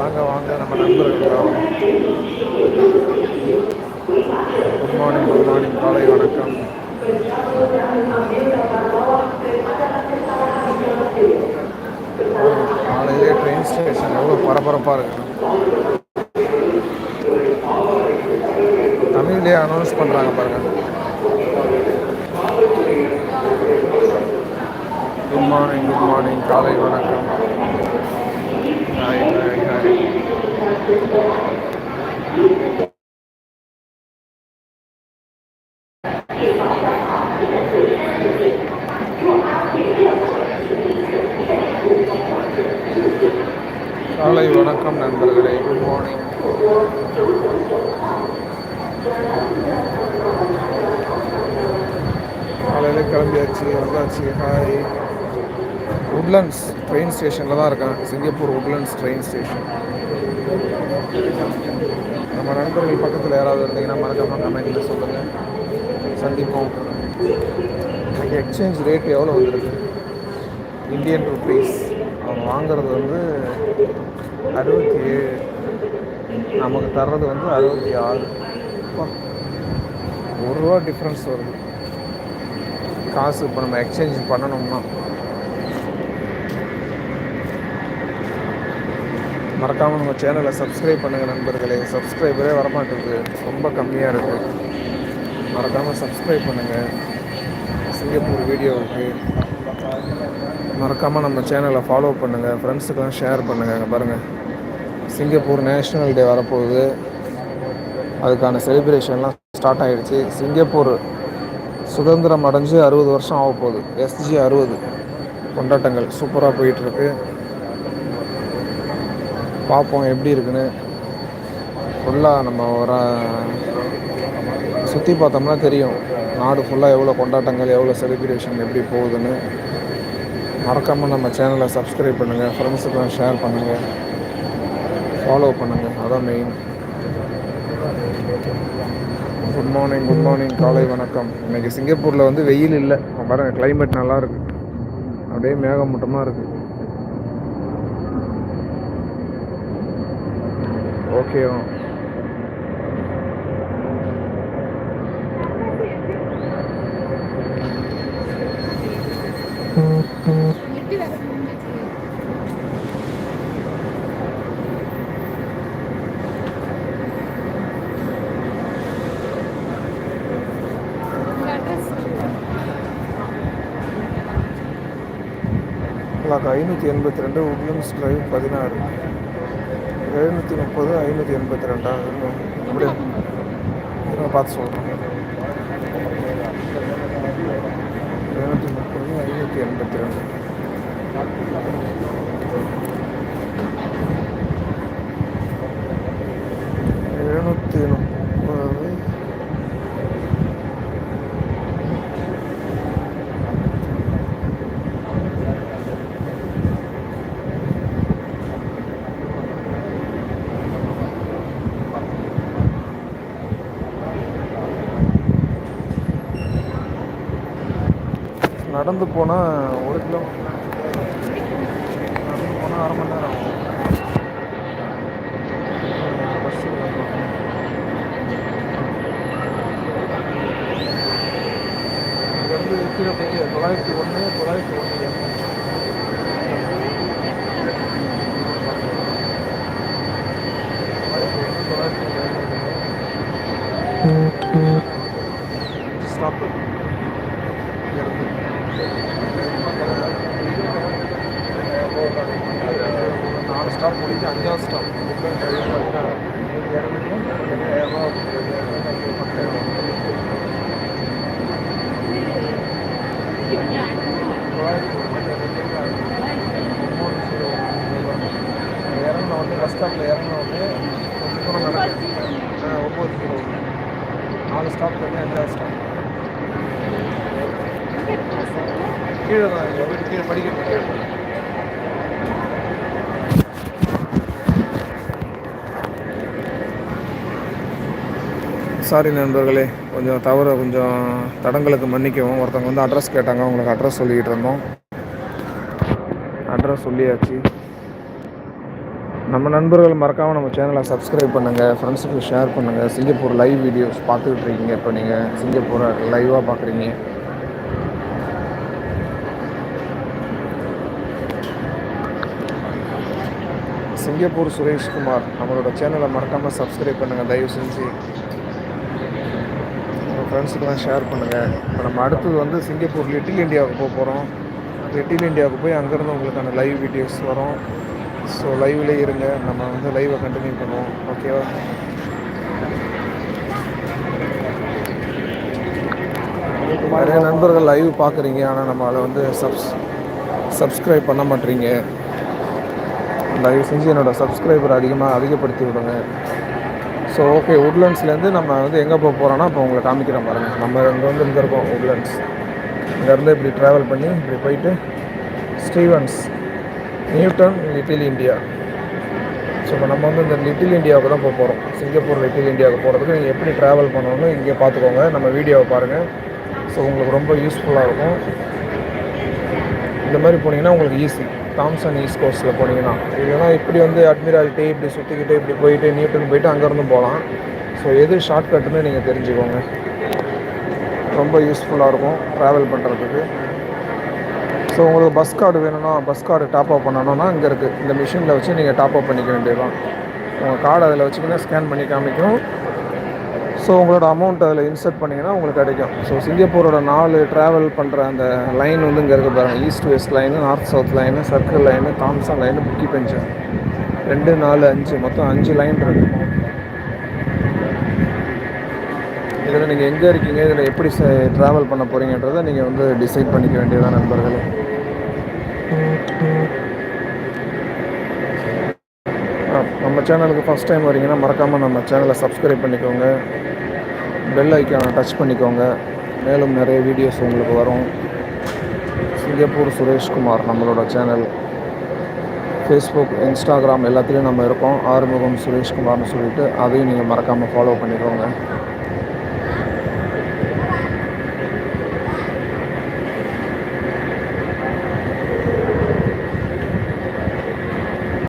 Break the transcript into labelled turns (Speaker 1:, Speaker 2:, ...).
Speaker 1: வாங்க வாங்க நம்ம நண்பர்கள் குட் மார்னிங் குட் மார்னிங் காலை வணக்கம். காலையிலே ட்ரெயின் ஸ்டேஷன் எவ்வளோ பரபரப்பாக இருக்கு. தமிழ்லேயே அனௌன்ஸ் பண்ணுறாங்க பாருங்கள் குட் மார்னிங் குட் மார்னிங் காலை வணக்கம் ஹாய் ஹாய் ஹாய் காலை வணக்கம் நண்பர்களே குட் மார்னிங் காலையில் கிளம்பியாச்சு வந்தாச்சு ஹாய் உட்லண்ட்ஸ் ட்ரெயின் ஸ்டேஷனில் தான் இருக்கேன். சிங்கப்பூர் உட்லண்ட்ஸ் ட்ரெயின் ஸ்டேஷன் நம்ம நண்பர்கள் பக்கத்தில் யாராவது இருந்தீங்கன்னா மறக்காமல் கமெண்ட்டில் சொல்லுங்கள் சந்திப்போம். எனக்கு எக்ஸ்சேஞ்ச் ரேட் எவ்வளோ வந்துருக்கு? இந்தியன் ருபீஸ் அவங்க வாங்குறது வந்து அறுபத்தி ஏழு. நமக்கு தர்றது வந்து அறுபத்தி ஆறு. ஒரு ரூபா டிஃப்ரென்ஸ் வருது. காசு இப்போ நம்ம எக்ஸ்சேஞ்ச் பண்ணணும்னா. மறக்காமல் நம்ம சேனலை சப்ஸ்கிரைப் பண்ணுங்கள் நண்பர்களே. சப்ஸ்கிரைபரே வரமாட்டேங்குது. ரொம்ப கம்மியாக இருக்குது மறக்காமல் சப்ஸ்கிரைப் பண்ணுங்கள் சிங்கப்பூர் வீடியோவுக்கு மறக்காமல் நம்ம சேனலை ஃபாலோ பண்ணுங்கள் ஃப்ரெண்ட்ஸுக்கெல்லாம் ஷேர் பண்ணுங்கள் பாருங்கள் சிங்கப்பூர் நேஷ்னல் டே வரப்போகுது. அதுக்கான செலிப்ரேஷன்லாம் ஸ்டார்ட் ஆகிடுச்சு சிங்கப்பூர் சுதந்திரம் அடைஞ்சு அறுபது வருஷம் ஆக போகுது எஸ்ஜி அறுபது. கொண்டாட்டங்கள் சூப்பராக போயிட்டுருக்கு பார்ப்போம் எப்படி இருக்குன்னு. ஃபுல்லாக நம்ம ஒரு சுற்றி பார்த்தோம்னா தெரியும். நாடு ஃபுல்லாக எவ்வளோ கொண்டாட்டங்கள் எவ்வளோ செலிப்ரேஷன் எப்படி போகுதுன்னு. மறக்காமல் நம்ம சேனலை சப்ஸ்கிரைப் பண்ணுங்கள் ஃப்ரெண்ட்ஸுக்கெலாம் ஷேர் பண்ணுங்கள் ஃபாலோ பண்ணுங்கள் அதான் main good morning good morning காலை வணக்கம். இன்றைக்கி சிங்கப்பூரில் வந்து வெயில் இல்லை. பாருங்கள் கிளைமேட் நல்லாயிருக்கு அப்படியே மேகமூட்டமாக இருக்குது ஓகேவா ஐநூற்றி எண்பத்தி ரெண்டு உட்லண்ட்ஸ் ட்ரைவ் பதினாறு எழுநூற்றி முப்பது ஐநூற்றி எண்பத்தி ரெண்டா? அப்படியே பார்த்து சொல்கிறேன் எழுநூற்றி முப்பது ஐநூற்றி எண்பத்தி ரெண்டு எழுநூற்றி முப்பது நடந்து போனால் ஒரு கிலோ. நடந்து போனால் அரை மணி நேரம். நாலு ஸ்டாப் முடிஞ்சு அஞ்சாவது ஸ்டாப் இறங்கின உடனே பஸ் ஸ்டாப்பில் இறங்கின உடனே கொஞ்சம் தூரம் நடக்கும் ஒம்பது கிலோ நாலு ஸ்டாப் பண்ணி அஞ்சாவது ஸ்டாப் கீழே தான் எங்கள் வீட்டு கீழே படிக்கட்டு. சாரி நண்பர்களே கொஞ்சம் தவறு கொஞ்சம் தடங்களுக்கு மன்னிக்கவும். ஒருத்தவங்க வந்து அட்ரஸ் கேட்டாங்க உங்களுக்கு அட்ரஸ் சொல்லிக்கிட்டு இருந்தோம். அட்ரஸ் சொல்லியாச்சு. நம்ம நண்பர்கள் மறக்காமல் நம்ம சேனலை சப்ஸ்கிரைப் பண்ணுங்கள் ஃப்ரெண்ட்ஸுக்கு ஷேர் பண்ணுங்கள் சிங்கப்பூர் லைவ் வீடியோஸ் பார்த்துக்கிட்டு இருக்கீங்க. இப்போ நீங்கள் சிங்கப்பூரை லைவாக பார்க்குறீங்க. சிங்கப்பூர் சுரேஷ்குமார் நம்மளோட சேனலை மறக்காமல் சப்ஸ்கிரைப் பண்ணுங்கள் தயவு செஞ்சு உங்கள் ஃப்ரெண்ட்ஸுக்கெலாம் ஷேர் பண்ணுங்கள் இப்போ நம்ம அடுத்தது வந்து சிங்கப்பூர் லிட்டில் இந்தியாவுக்கு போக போகிறோம் லிட்டில் இந்தியாவுக்கு போய் அங்கேருந்து உங்களுக்கான லைவ் வீடியோஸ் வரும். ஸோ லைவ்லேயே இருங்க. நம்ம வந்து லைவை கண்டினியூ பண்ணுவோம். ஓகேவா நிறைய நண்பர்கள் லைவ் பார்க்குறீங்க. ஆனால் நம்ம அதை வந்து சப்ஸ் சப்ஸ்கிரைப் பண்ண மாட்டேறீங்க தயவு செஞ்சு என்னோடய சப்ஸ்கிரைபர் அதிகமாக அதிகப்படுத்தி விடுங்க. ஸோ ஓகே உட்லண்ட்ஸ்லேருந்து நம்ம வந்து எங்கே போக போகிறோன்னா இப்போ உங்களை காமிக்கிறோம் பாருங்கள் நம்ம இங்கே வந்து இங்கே இருக்கோம் உட்லண்ட்ஸ் இங்கேருந்து இப்படி ட்ராவல் பண்ணி இப்படி போயிட்டு Stevens Newton Little India so இப்போ நம்ம வந்து இந்த லிட்டில் இந்தியாவுக்கு தான் போக போகிறோம் சிங்கப்பூர் லிட்டில் இந்தியாவுக்கு போகிறதுக்கு நீங்கள் எப்படி ட்ராவல் பண்ணணும்னு இங்கே பார்த்துக்கோங்க. நம்ம வீடியோவை பாருங்கள் ஸோ உங்களுக்கு ரொம்ப யூஸ்ஃபுல்லாக இருக்கும். இந்த மாதிரி போனீங்கன்னா உங்களுக்கு ஈஸி தாம்சன் ஈஸ்ட் கோஸ்ட்டில் போனீங்கன்னா இல்லைனா இப்படி வந்து அட்மிராலிட்டி இப்படி சுற்றிக்கிட்டு இப்படி போயிட்டு நியூட்டன் போயிட்டு அங்கேருந்து போகலாம். ஸோ எது ஷார்ட்கட்டுன்னு நீங்கள் தெரிஞ்சுக்கோங்க. ரொம்ப யூஸ்ஃபுல்லாக இருக்கும் ட்ராவல் பண்ணுறதுக்கு ஸோ உங்களுக்கு பஸ் கார்டு வேணும்னா பஸ் கார்டு டாப் அப் பண்ணணும்னா இங்கே இருக்குது இந்த மிஷினில் வச்சு நீங்கள் டாப் அப் பண்ணிக்க வேண்டியதுதான். உங்கள் கார்டு அதில் வச்சுக்கிங்கன்னா ஸ்கேன் பண்ணி காமிக்கும். ஸோ உங்களோட அமௌண்ட் அதில் இன்சர்ட் பண்ணிங்கன்னா உங்களுக்கு கிடைக்கும். ஸோ சிங்கப்பூரோட நாலு ட்ராவல் பண்ணுற அந்த லைன் வந்து இங்கே இருக்குது பாருங்கள் east west line north south line circle line Thomson line புக்கி பெஞ்சு ரெண்டு நாலு அஞ்சு. மொத்தம் அஞ்சு லைன் இருக்குது இதில் நீங்கள் எங்கே இருக்கீங்க? இதில் எப்படி ட்ராவல் பண்ண போகிறீங்கன்றதை நீங்கள் வந்து டிசைட் பண்ணிக்க வேண்டியதான் நண்பர்களே. Mm, mm. நம்ம சேனலுக்கு ஃபஸ்ட் டைம் வரீங்கன்னா மறக்காமல் நம்ம சேனலை சப்ஸ்கிரைப் பண்ணிக்கோங்க. பெல் ஐக்கானை டச் பண்ணிக்கோங்க. மேலும் நிறைய வீடியோஸ் உங்களுக்கு வரும். சிங்கப்பூர் சுரேஷ்குமார் நம்மளோட சேனல். ஃபேஸ்புக் இன்ஸ்டாகிராம் எல்லாத்துலேயும் நம்ம இருக்கோம். ஆறுமுகம் சுரேஷ்குமார்னு சொல்லிட்டு அதையும் நீங்கள் மறக்காமல் ஃபாலோ பண்ணிக்கோங்க.